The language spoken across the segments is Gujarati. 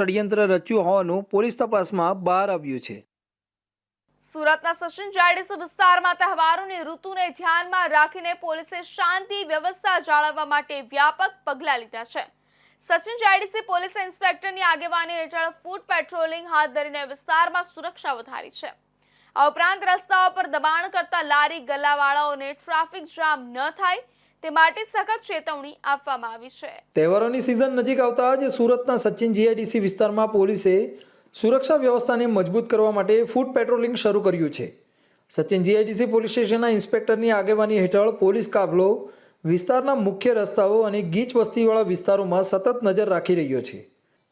ષડયંત્ર રચ્યું હોવાનું પોલીસ તપાસમાં બહાર આવ્યું છે. સુરતના સચિન જાડેજા વિસ્તારમાં તહેવારોની ઋતુને ધ્યાનમાં રાખીને પોલીસે શાંતિ, વ્યવસ્થા જાળવવા માટે વ્યાપક પગલાં લીધા છે. સચિન જાડેજી પોલીસ ઇન્સ્પેક્ટરની આગેવાની હેઠળ ફૂડ પેટ્રોલિંગ હાથ ધરીને વિસ્તારમાં સુરક્ષા વધારી છે. આ ઉપરાંત રસ્તાઓ પર દબાણ કરતા લારી, ગલ્લાવાળાઓને ટ્રાફિક જામ ન થાય તે માટે સખત ચેતવણી આપવામાં આવી છે. તહેવારોની સિઝન નજીક આવતા જ સુરતના સચિન જીઆઈડીસી વિસ્તારમાં પોલીસે સુરક્ષા વ્યવસ્થાને મજબૂત કરવા માટે ફૂડ પેટ્રોલિંગ શરૂ કર્યું છે. સચિન જીઆઈડીસી પોલીસ સ્ટેશનના ઇન્સ્પેક્ટરની આગેવાની હેઠળ પોલીસ કાફલો, વિસ્તારના મુખ્ય રસ્તાઓ અને ગીચ વસ્તીવાળા વિસ્તારોમાં સતત નજર રાખી રહ્યો છે.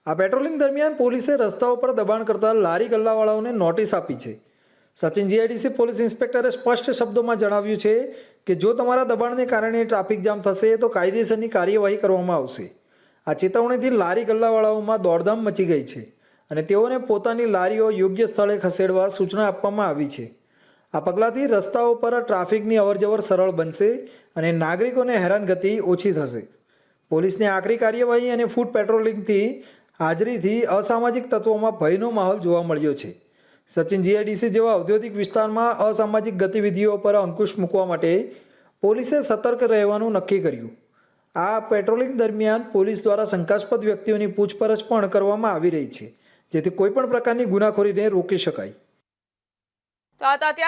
આ પેટ્રોલિંગ દરમિયાન પોલીસે રસ્તાઓ પર દબાણ કરતા લારી ગલ્લાવાળાઓને નોટિસ આપી છે. સચિન જીઆઈડીસી પોલીસ ઇન્સ્પેક્ટરે સ્પષ્ટ શબ્દોમાં જણાવ્યું છે કે જો તમારા દબાણને કારણે ટ્રાફિક જામ થશે તો કાયદેસરની કાર્યવાહી કરવામાં આવશે. આ ચેતવણીથી લારી ગલ્લાવાળાઓમાં દોડધામ મચી ગઈ છે અને તેઓને પોતાની લારીઓ યોગ્ય સ્થળે ખસેડવા સૂચના આપવામાં આવી છે. આ પગલાંથી રસ્તાઓ પર ટ્રાફિકની અવરજવર સરળ બનશે અને નાગરિકોને હેરાનગતિ ઓછી થશે. પોલીસની આકરી કાર્યવાહી અને ફૂડ પેટ્રોલિંગથી હાજરીથી અસામાજિક તત્વોમાં ભયનો માહોલ જોવા મળ્યો છે. સચિન જીઆઈડીસી જેવા ઔદ્યોગિક વિસ્તારમાં અસામાજિક ગતિવિધિઓ પર અંકુશ મૂકવા માટે પોલીસે સતર્ક રહેવાનું નક્કી કર્યું. આ પેટ્રોલિંગ દરમિયાન પોલીસ દ્વારા શંકાસ્પદ વ્યક્તિઓની પૂછપરછ પણ કરવામાં આવી રહી છે, જેથી કોઈપણ પ્રકારની ગુનાખોરીને રોકી શકાય.